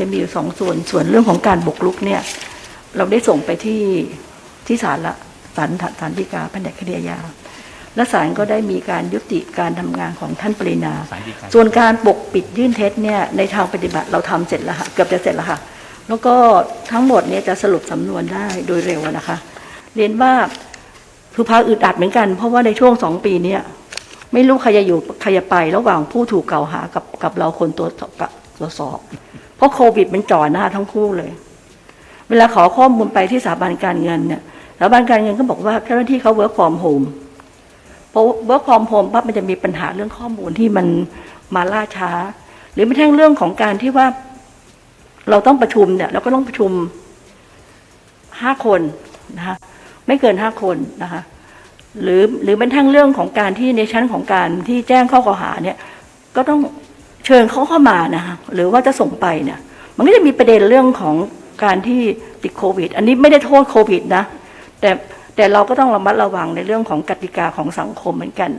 จะมีอยู่สองส่วนส่วนเรื่องของการบุกรุกเนี่ย เราได้ส่งไปที่ที่ศาลละศาลศาลฎีกาแผนกคดีอาญาและศาลก็ได้มีการยุติการทำงานของท่านปรินาศาลฎีกาส่วนการปกปิดยื่นเท็จเนี่ยในทางปฏิบัติเราทำเสร็จแล้วค่ะเกือบจะเสร็จแล้วค่ะแล้วก็ทั้งหมดเนี่ยจะสรุปสำนวนได้โดยเร็วนะคะ เรียนว่าคือพาอึดอัดเหมือนกัน เพราะว่าในช่วงสองปีเนี่ยไม่รู้ใครจะอยู่ใครจะไประหว่างผู้ถูกกล่าวหากับกับเราคนตัวกับตรวจสอบ เพราะโควิดมันจ่อหน้าทั้งคู่เลย เวลาขอข้อมูลไปที่สถาบันการเงินเนี่ยสถาบันการเงินก็บอกว่าเจ้าหน้าที่เขา work from home เพราะ work from home ปั๊บมันจะมีปัญหาเรื่องข้อมูลที่มันมาล่าช้า หรือแม้กระทั่งเรื่องของการที่ว่า เราต้องประชุมเนี่ยเราก็ต้องประชุมห้าคนนะคะไม่เกินห้าคนนะคะหรือหรือแม้กระทั่งเรื่องของการที่ในชั้นของการที่แจ้งข้อกล่าวหาเนี่ย ก็ต้อง เชิญเขาเข้ามานะคะหรือว่าจะส่งไปเนี่ยมันก็จะมีประเด็นเรื่องของการที่ติดโควิด อันนี้ไม่ได้โทษโควิดนะ แต่แต่เราก็ต้องระมัดระวังในเรื่องของกติกาของสังคมเหมือนกัน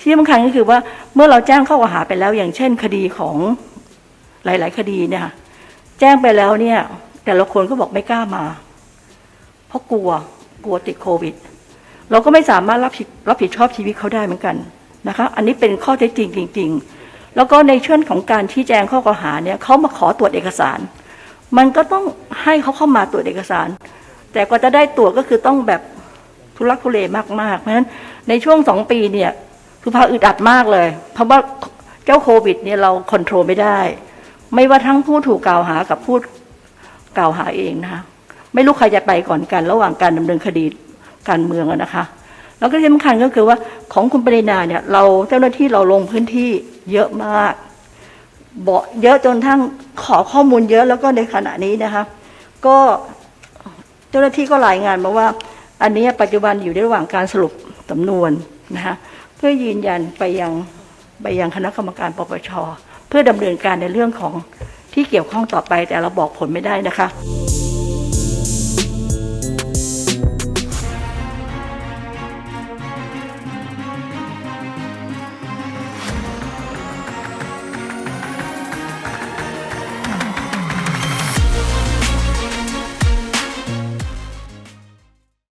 ที่สำคัญก็คือว่าเมื่อเราแจ้งข้อกล่าวหาไปแล้ว อย่างเช่นคดีของหลาย ๆ คดีเนี่ยแจ้งไปแล้วเนี่ย แต่ละคนก็บอกไม่กล้ามา เพราะกลัวกลัวติดโควิด เราก็ไม่สามารถรับผิดรับผิดชอบชีวิตเขาได้เหมือนกันนะคะ อันนี้เป็นข้อเท็จจริงจริง ๆ แล้วก็ในช่วงของการชี้แจงข้อกล่าวหาเนี่ยเขามาขอตรวจเอกสาร มันก็ต้องให้เขาเข้ามาตรวจเอกสาร แต่กว่าจะได้ตรวจก็คือต้องแบบทุลักทุเลมากๆ เพราะฉะนั้นในช่วงสองปีเนี่ยคือพาอึดอัดมากเลย เพราะว่าเจ้าโควิดเนี่ยเราควบคุมไม่ได้ ไม่ว่าทั้งผู้ถูกกล่าวหากับผู้กล่าวหาเองนะคะไม่รู้ใครจะไปก่อนกัน ระหว่างการดำเนินคดีการเมืองนะคะ แล้วก็ที่สำคัญก็คือว่าของคุณปรินาเนี่ยเราเจ้าหน้าที่เราลงพื้นที่ เยอะมากบอกเยอะจนทั้งขอข้อมูลเยอะแล้วก็ในขณะนี้นะคะ ก็เจ้าหน้าที่ก็รายงานมาว่า อันนี้ปัจจุบันอยู่ในระหว่างการสรุปสำนวนนะคะเพื่อยืนยันไปยังไปยังคณะกรรมการปปชเพื่อดำเนินการในเรื่องของที่เกี่ยวข้องต่อไปแต่เราบอกผลไม่ได้นะคะ